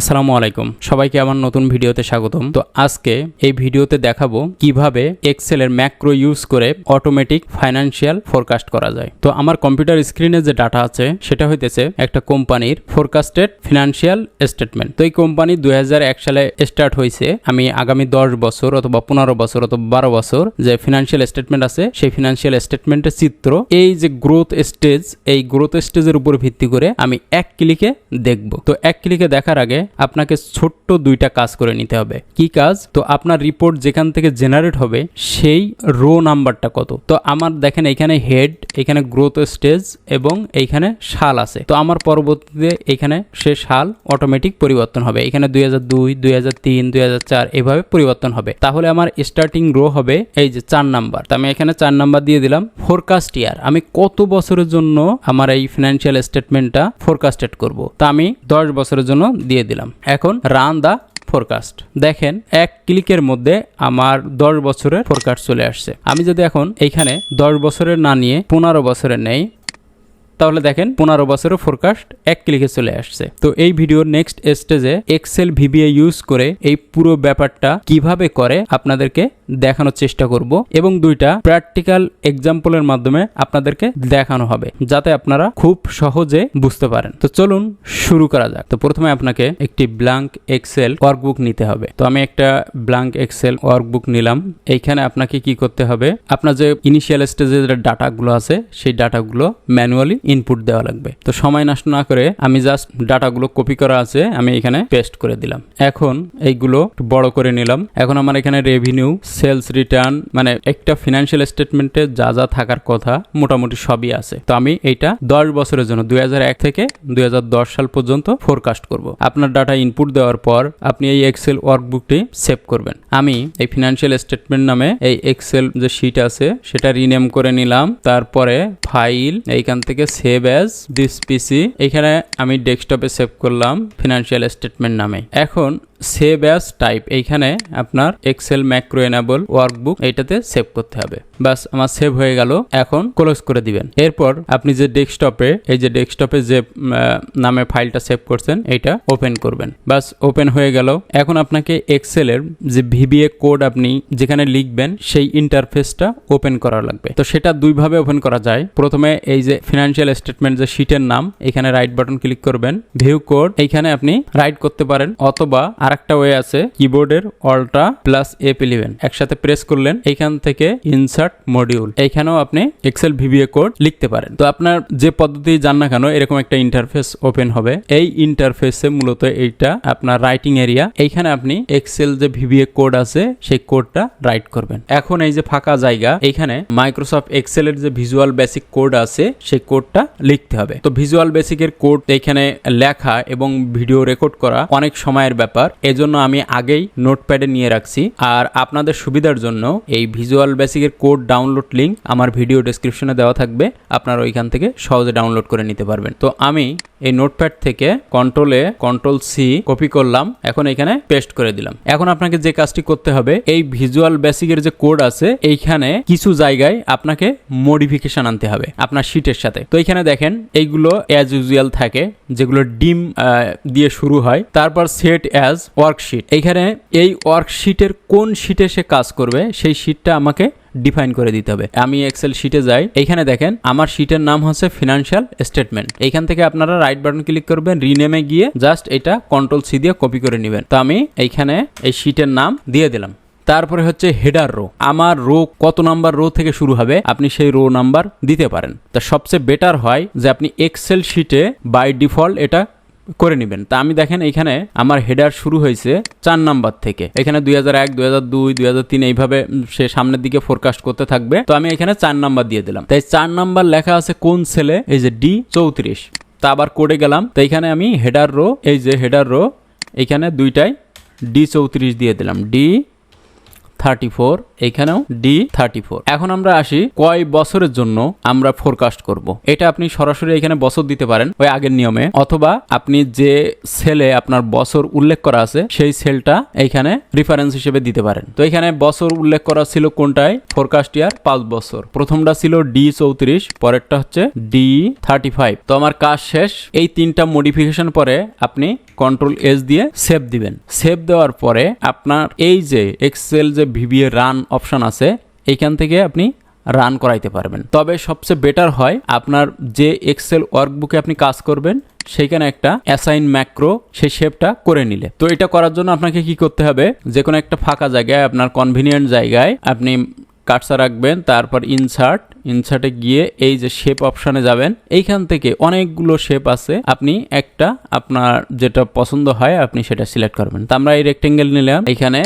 আসসালামু আলাইকুম। সবাইকে আমার নতুন ভিডিওতে স্বাগতম। তো আজকে এই ভিডিওতে দেখাবো কীভাবে এক্সেলের ম্যাক্রো ইউজ করে অটোমেটিক ফাইনান্সিয়াল ফোরকাস্ট করা যায়। তো আমার কম্পিউটার স্ক্রিনে যে ডাটা আছে, সেটা হইতেছে একটা কোম্পানির ফোরকাস্টেড ফিনান্সিয়াল স্টেটমেন্ট তো এই কোম্পানি দুই হাজার এক সালে স্টার্ট হয়েছে আমি আগামী দশ বছর অথবা পনেরো বছর অথবা বারো বছর যে ফিনান্সিয়াল স্টেটমেন্ট আছে, সেই ফিনান্সিয়াল স্টেটমেন্টের চিত্র, এই যে গ্রোথ স্টেজ এই গ্রোথ স্টেজের উপর ভিত্তি করে আমি এক ক্লিকে দেখব। তো এক ক্লিকে দেখার আগে আপনাকে ছোট্ট দুইটা কাজ করে নিতে হবে। কি কাজ? তো আপনার রিপোর্ট যেখান থেকে জেনারেট হবে, সেই রো নাম্বারটা কত? তো আমার দেখেন এখানে হেড এখানে গ্রোথ স্টেজ এবং এইখানে সাল আছে। তো আমার পরবর্তীতে এখানে সে সাল অটোমেটিক পরিবর্তন হবে। এখানে দুই হাজার দুই দুই হাজার তিন, দুই হাজার চার এভাবে পরিবর্তন হবে। তাহলে আমার স্টার্টিং রো হবে এই যে চার নাম্বার তো আমি এখানে চার নাম্বার দিয়ে দিলাম ফোরকাস্ট ইয়ার আমি কত বছরের জন্য আমার এই ফিনান্সিয়াল স্টেটমেন্টটা ফোরকাস্টেড করব? তা আমি দশ বছরের জন্য দিয়ে দিলাম। এখন রান দা ফোরকাস্ট দেখেন, এক ক্লিকের মধ্যে আমার দশ বছরের ফোরকাস্ট চলে আসছে। আমি যদি এখন এইখানে দশ বছরের না নিয়ে পনেরো বছরের নেই, তাহলে দেখেন পনেরো বছরের ফোরকাস্ট এক ক্লিকে চলে আসছে। তো এই ভিডিওর নেক্সট স্টেজে এক্সেল ভিবিএ ইউজ করে এই পুরো ব্যাপারটা কীভাবে করে আপনাদেরকে দেখানোর চেষ্টা করব এবং দুইটা প্র্যাকটিক্যাল এক্সাম্পলের মাধ্যমে আপনাদেরকে দেখানো হবে, যাতে আপনারা খুব সহজে বুঝতে পারেন। তো চলুন শুরু করা যাক। তো প্রথমে আপনাকে একটি ব্ল্যাঙ্ক এক্সেল ওয়ার্কবুক নিতে হবে। তো আমি একটা ব্ল্যাঙ্ক এক্সেল ওয়ার্কবুক নিলাম। এইখানে আপনাকে কি করতে হবে, আপনার যে ইনিশিয়াল স্টেজের ডাটাগুলো আছে, সেই ডাটাগুলো ম্যানুয়ালি ইনপুট দেওয়া লাগবে। তো সময় নষ্ট না করে আমি জাস্ট ডাটাগুলো কপি করা আছে, আমি এখানে পেস্ট করে দিলাম। এখন এইগুলো বড় করে নিলাম। এখন আমার এখানে রেভিনিউ সেলস রিটার্ন মানে একটা ফিনান্সিয়াল স্টেটমেন্টে যা যা থাকার কথা মোটামুটি সবই আছে। তো আমি এইটা দশ বছরের জন্য দু হাজার এক থেকে দু হাজার দশ সাল পর্যন্ত ফোরকাস্ট করব। আপনার ডাটা ইনপুট দেওয়ার পর আপনি এই এক্সেল ওয়ার্কবুকটি সেভ করবেন। আমি এই ফিনান্সিয়াল স্টেটমেন্ট নামে এই এক্সেল যে শিট আছে, সেটা রিনেম করে নিলাম। তারপরে ফাইল এইখান থেকে সেভ অ্যাজ দিস পিসি এখানে আমি ডেস্কটপে সেভ করলাম ফিনান্সিয়াল স্টেটমেন্ট নামে। এখন সেভ অ্যাজ টাইপ এইখানে আপনার এক্সেল ম্যাক্রো এনাবল ওয়ার্কবুক এইটাতে সেভ করতে হবে। বাস আমার সেভ হয়ে গেল। এখন ক্লোজ করে দিবেন। এরপর আপনি যে ডেস্কটপে এই যে ডেস্কটপে যে নামে ফাইলটা সেভ করছেন, এইটা ওপেন করবেন। বাস ওপেন হয়ে গেল। এখন আপনাকে এক্সেলের যে ভিবিএ কোড আপনি যেখানে লিখবেন, সেই ইন্টারফেসটা ওপেন করা লাগবে। তো সেটা দুইভাবে ওপেন করা যায়। প্রথমে এই যে ফিনান্সিয়াল স্টেটমেন্ট যে শিটের নাম, এখানে রাইট বাটন ক্লিক করবেন। ভিউ কোড এইখানে আপনি রাইট করতে পারেন। অথবা আরেকটা ওয়ে আছে কিবোর্ডের অল্টা প্লাস এফ ইলেভেন একসাথে প্রেস করলেন, এইখান থেকে ইনসার্ট মডিউল এইখানেও আপনি এক্সেল ভিবিএ কোড লিখতে পারেন। তো আপনার যে পদ্ধতি জান না কেন, এরকম একটা ইন্টারফেস ওপেন হবে। এই ইন্টারফেসে মূলত এইটা আপনার রাইটিং এরিয়া এইখানে আপনি এক্সেল যে ভিবিএ কোড আছে, সেই কোডটা রাইট করবেন। এখন এই যে ফাঁকা জায়গা, এইখানে মাইক্রোসফট এক্সেলের যে ভিজুয়াল বেসিক কোড আছে, সেই কোডটা লিখতে হবে। তো ভিজুয়াল বেসিকের কোড এইখানে লেখা এবং ভিডিও রেকর্ড করা অনেক সময়ের ব্যাপার। এজন্য আমি আগেই নোটপ্যাডে নিয়ে রাখছি। আর আপনাদের সুবিধার জন্য এই ভিজুয়াল বেসিকের কোড ডাউনলোড লিঙ্ক আমার ভিডিও ডেসক্রিপশনে দেওয়া থাকবে। আপনারা ওইখান থেকে সহজে ডাউনলোড করে নিতে পারবেন। তো আমি এই নোটপ্যাড থেকে কন্ট্রোলে কন্ট্রোল সি কপি করলাম। এখন এখানে পেস্ট করে দিলাম। এখন আপনাকে যে কাজটি করতে হবে, এই ভিজুয়াল বেসিকের যে কোড আছে, এইখানে কিছু জায়গায় আপনাকে মডিফিকেশন আনতে হবে আপনার শিটের সাথে। তো এখানে দেখেন, এইগুলো অ্যাজ ইউজুয়াল থাকে, যেগুলো ডিম দিয়ে শুরু হয়। তারপর সেট অ্যাজ ওয়ার্কশিট এইখানে এই ওয়ার্কশিটের কোন শিটে সে কাজ করবে, সেই শিটটা আমাকে ডিফাইন করে দিতে হবে। আমি এক্সেল শিটে যাই। এইখানে দেখেন, আমার শিটের নাম হচ্ছে ফিনান্সিয়াল স্টেটমেন্ট এইখান থেকে আপনারা রাইট বাটন ক্লিক করবেন রিনেমে গিয়ে জাস্ট এটা কন্ট্রোল সি দিয়ে কপি করে নেবেন। তো আমি এইখানে এই শিটের নাম দিয়ে দিলাম। তারপরে হচ্ছে হেডার রো আমার রো কত নাম্বার রো থেকে শুরু হবে? আপনি সেই রো নাম্বার দিতে পারেন। তা সবচেয়ে বেটার হয় যে আপনি এক্সেল শিটে বাই ডিফল্ট এটা করে নেবেন। তা আমি দেখেন এখানে আমার হেডার শুরু হয়েছে চার নাম্বার থেকে। এখানে দুই হাজার এক, দুই হাজার দুই দুই হাজার তিন এইভাবে সে সামনের দিকে ফোরকাস্ট করতে থাকবে। তো আমি এখানে চার নাম্বার দিয়ে দিলাম। তাই চার নাম্বার লেখা আছে কোন সেলে এই যে ডি চৌত্রিশ। তা আবার কোডে গেলাম। তো এখানে আমি হেডার রো এই যে হেডার রো এখানে দুইটাই ডি চৌত্রিশ দিয়ে দিলাম। ডি থার্টি ফোর এখানেও ডি থার্টি এখন আমরা আসি কয় বছরের জন্য আমরা ফোরকাস্ট করব। এটা আপনি সরাসরি এখানে বছর দিতে পারেন ওই আগের নিয়মে, অথবা আপনি যে সেলে আপনার বছর উল্লেখ করা আছে, সেই সেলটা এইখানে রেফারেন্স হিসেবে দিতে পারেন। তো এখানে বছর উল্লেখ করা ছিল কোনটায়? ফোরকাস্ট ইয়ার পাঁচ বছর। প্রথমটা ছিল ডি চৌত্রিশ, পরেরটা হচ্ছে ডি থার্টি ফাইভ তো আমার কাজ শেষ, এই তিনটা মডিফিকেশন পরে আপনি কন্ট্রোল এস দিয়ে সেভ দিবেন। সেভ দেওয়ার পরে আপনার এই যে এক্সেল যে ভিভিএ রান অপশন আছে, এইখান থেকে আপনি রান করাইতে পারবেন। তবে সবচেয়ে বেটার হয় আপনার যে এক্সেল ওয়ার্কবুকে আপনি কাজ করবেন, সেইখানে একটা অ্যাসাইন ম্যাক্রো সেই শেপটা করে নিলে। তো এটা করার জন্য আপনাকে কি করতে হবে? যে কোনো একটা ফাঁকা জায়গায়, আপনার কনভিনিয়েন্ট জায়গায় আপনি কাটসা রাখবেন, তারপর ইনসার্ট ইনসার্টে গিয়ে এই যে শেপ অপশানে যাবেন। এইখান থেকে অনেকগুলো শেপ আছে, আপনি একটা আপনার যেটা পছন্দ হয়, আপনি সেটা সিলেক্ট করবেন। তো আমরা এই রেক্টেঙ্গেল নিলাম। এখানে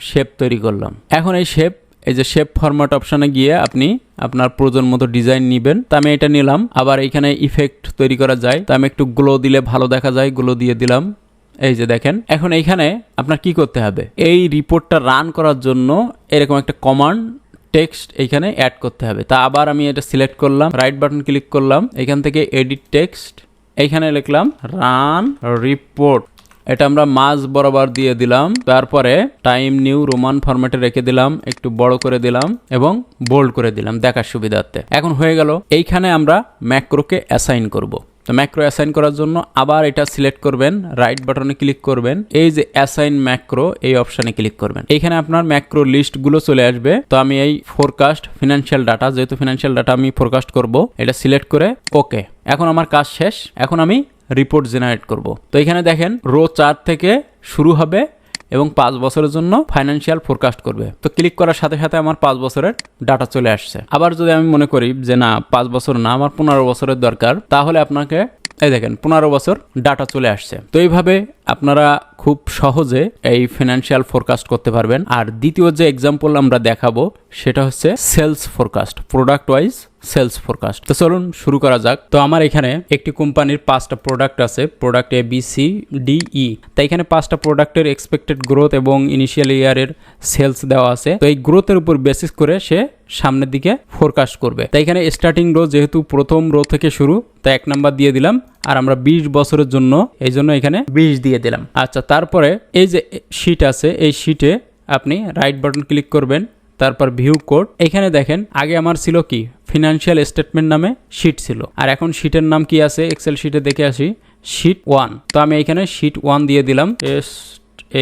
শেপ তৈরি করলাম। এখন এই শেপ এই যে শেপ ফরম্যাট অপশানে গিয়ে আপনি আপনার প্রয়োজন মতো ডিজাইন নেবেন। তো আমি এটা নিলাম। আবার এখানে ইফেক্ট তৈরি করা যায়। তো আমি একটু গ্লো দিলে ভালো দেখা যায়। গ্লো দিয়ে দিলাম। এই যে দেখেন। এখন এইখানে আপনার কি করতে হবে? এই রিপোর্টটা রান করার জন্য এরকম একটা কমান্ড টেক্সট এইখানে অ্যাড করতে হবে। তা আবার আমি এটা সিলেক্ট করলাম। রাইট বাটন ক্লিক করলাম। এখান থেকে এডিট টেক্সট এইখানে লিখলাম রান রিপোর্ট এটা আমরা মাঝ বরাবর দিয়ে দিলাম। তারপরে টাইম নিউ রোমান ফরম্যাটে রেখে দিলাম, একটু বড় করে দিলাম এবং বোল্ড করে দিলাম দেখার সুবিধার্থে। এখন হয়ে গেল, এইখানে আমরা ম্যাক্রোকে অ্যাসাইন করব। তো ম্যাক্রো অ্যাসাইন করার জন্য আবার এটা সিলেক্ট করবেন, রাইট বাটনে ক্লিক করবেন। এই যে অ্যাসাইন ম্যাক্রো, এই অপশানে ক্লিক করবেন। এখানে আপনার ম্যাক্রো লিস্টগুলো চলে আসবে। তো আমি এই ফোরকাস্ট ফিনান্সিয়াল ডাটা, যেহেতু ফিনান্সিয়াল ডাটা আমি ফোরকাস্ট করব, এটা সিলেক্ট করে, ওকে। এখন আমার কাজ শেষ। এখন আমি রিপোর্ট জেনারেট করব। তো এখানে দেখেন রো চার থেকে শুরু হবে এবং পাঁচ বছরের জন্য ফাইন্যান্সিয়াল ফোরকাস্ট করবে। তো ক্লিক করার সাথে সাথে আমার পাঁচ বছরের ডাটা চলে আসছে। আবার যদি আমি মনে করি যে না, পাঁচ বছর না, আমার পনেরো বছরের দরকার, তাহলে আপনাকে, এই দেখেন, পনেরো বছর ডাটা চলে আসছে। তো এইভাবে আপনারা খুব সহজে এই ফিনান্সিয়াল ফোরকাস্ট করতে পারবেন। আর দ্বিতীয় যে এক্সাম্পল আমরা দেখাবো সেটা হচ্ছে sales forecast product wise sales forecast তো চলুন শুরু করা যাক। তো আমার এখানে একটি কোম্পানির পাঁচটা প্রোডাক্ট আছে product A B C D E তাই এখানে পাঁচটা প্রোডাক্টের এক্সপেক্টেড গ্রোথ এবং ইনিশিয়াল ইয়ারের সেলস দেওয়া আছে। তো এই গ্রোথের উপর বেসিস করে সে সামনের দিকে ফোরকাস্ট করবে। তাই এখানে স্টার্টিং রো যেহেতু প্রথম রো থেকে শুরু তাই এক নাম্বার দিয়ে দিলাম। আর আমরা বিশ বছরের জন্য এই জন্য এখানে বিশ দিয়ে দিলাম। আচ্ছা তারপরে এই যে শিট আছে, এই শিটে আপনি রাইট বাটন ক্লিক করবেন, তারপর ভিউ কোড এখানে দেখেন, আগে আমার ছিল কি? ফিনান্সিয়াল স্টেটমেন্ট নামে শিট ছিল। আর এখন শিটের নাম কি আছে? এক্সেল শিটে দেখে আসি শিট ওয়ান তো আমি এখানে শিট ওয়ান দিয়ে দিলাম। S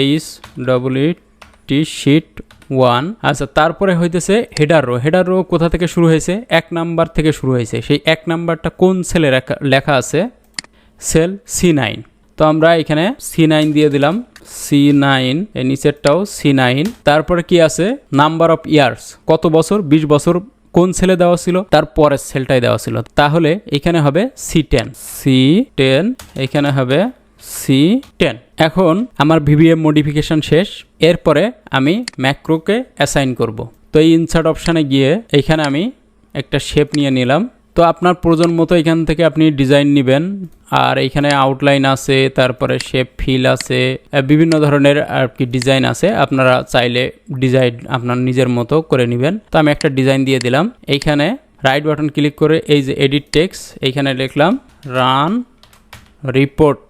H double T sheet one আচ্ছা তারপরে হইতেছে হেডার রো হেডার রো কোথা থেকে শুরু হয়েছে? এক নাম্বার থেকে শুরু হয়েছে। সেই এক নাম্বারটা কোন সেলে লেখা আছে? সেল সি নাইন তো আমরা এখানে সি নাইন দিয়ে দিলাম। সি নাইন এই নিচেরটাও সি নাইন তারপরে কি আছে? নাম্বার অফ ইয়ার্স কত বছর? বিশ বছর কোন সেলে দেওয়া ছিল? তার পরের সেলটাই দেওয়া ছিল। তাহলে এখানে হবে সি টেন সি টেন এখানে হবে সি টেন এখন আমার ভিভিএম মডিফিকেশন শেষ। এরপরে আমি ম্যাক্রোকে অ্যাসাইন করব। তো এই ইনসার্ট অপশানে গিয়ে এইখানে আমি একটা শেপ নিয়ে নিলাম। তো আপনার প্রয়োজন মতো এখান থেকে আপনি ডিজাইন নেবেন। আর এখানে আউটলাইন আছে, তারপরে শেপ ফিল আছে বিভিন্ন ধরনের আর কি ডিজাইন আছে। আপনারা চাইলে ডিজাইন আপনার নিজের মতো করে নেবেন। তো আমি একটা ডিজাইন দিয়ে দিলাম। এইখানে রাইট বাটন ক্লিক করে এই যে এডিট টেক্স এইখানে লিখলাম রান রিপোর্ট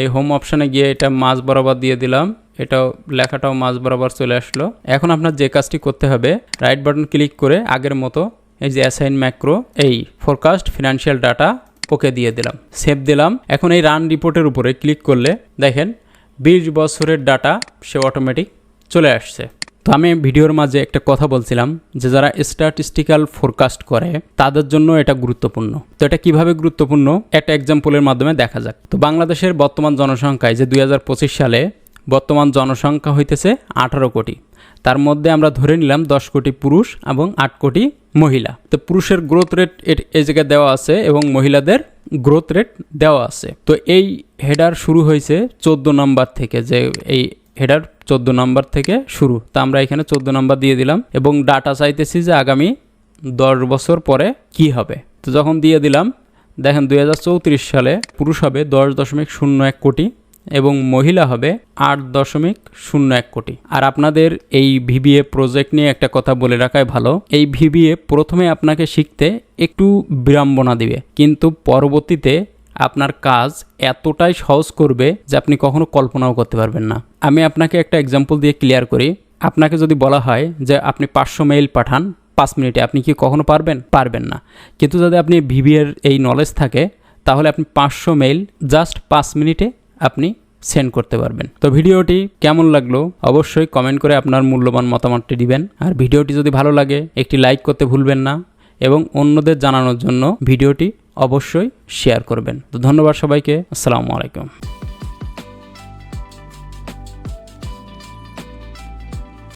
এই হোম অপশানে গিয়ে এটা মাঝ বরাবর দিয়ে দিলাম। এটাও, লেখাটাও মাঝ বরাবর চলে আসলো। এখন আপনার যে কাজটি করতে হবে রাইট বাটন ক্লিক করে আগের মতো এই যে অ্যাসাইন ম্যাক্রো, এই ফোরকাস্ট ফিনান্সিয়াল ডাটা ওকে দিয়ে দিলাম। সেভ দিলাম। এখন এই রান রিপোর্টের উপরে ক্লিক করলে দেখেন বিশ বছরের ডাটা সে অটোমেটিক চলে আসছে। তো আমি ভিডিওর মাঝে একটা কথা বলছিলাম যে যারা স্ট্যাটিস্টিক্যাল ফোরকাস্ট করে, তাদের জন্য এটা গুরুত্বপূর্ণ। তো এটা কীভাবে গুরুত্বপূর্ণ? একটা এক্সাম্পলের মাধ্যমে দেখা যাক। তো বাংলাদেশের বর্তমান জনসংখ্যায় যে দু হাজার পঁচিশ সালে বর্তমান জনসংখ্যা হইতেছে আঠারো কোটি। তার মধ্যে আমরা ধরে নিলাম দশ কোটি পুরুষ এবং আট কোটি মহিলা। তো পুরুষের গ্রোথ রেট এই জায়গায় দেওয়া আছে এবং মহিলাদের গ্রোথ রেট দেওয়া আছে। তো এই হেডার শুরু হয়েছে চোদ্দ নাম্বার থেকে যে এই হেডার চোদ্দ নাম্বার থেকে শুরু। তা আমরা এখানে চোদ্দ নাম্বার দিয়ে দিলাম এবং ডাটা চাইতেছি যে আগামী দশ বছর পরে কি হবে। তো যখন দিয়ে দিলাম, দেখেন দু হাজার চৌত্রিশ সালে পুরুষ হবে দশ দশমিক শূন্য এক কোটি এবং মহিলা হবে আট দশমিক শূন্য এক কোটি। আর আপনাদের এই ভিবিএ প্রজেক্ট নিয়ে একটা কথা বলে রাখাই ভালো, এই ভিবিএ প্রথমে আপনাকে শিখতে একটু বিড়ম্বনা দিবে, কিন্তু পরবর্তীতে আপনার কাজ এতটাই সহজ করবে যে আপনি কখনো কল্পনাও করতে পারবেন না। আমি আপনাকে একটা এক্সাম্পল দিয়ে ক্লিয়ার করি। আপনাকে যদি বলা হয় যে আপনি পাঁচশো মেইল পাঠান, পাঁচ মিনিটে, আপনি কি কখনো পারবেন? পারবেন না। কিন্তু যদি আপনি ভিভিএর এই নলেজ থাকে, তাহলে আপনি পাঁচশো মেইল জাস্ট পাঁচ মিনিটে আপনি সেন্ড করতে পারবেন। তো ভিডিওটি কেমন লাগল অবশ্যই কমেন্ট করে আপনার মূল্যবান মতামতটি দিবেন। আর ভিডিওটি যদি ভালো লাগে, একটি লাইক করতে ভুলবেন না এবং অন্যদের জানানোর জন্য ভিডিওটি অবশ্যই শেয়ার করবেন। তো ধন্যবাদ সবাইকে। আসসালামু আলাইকুম।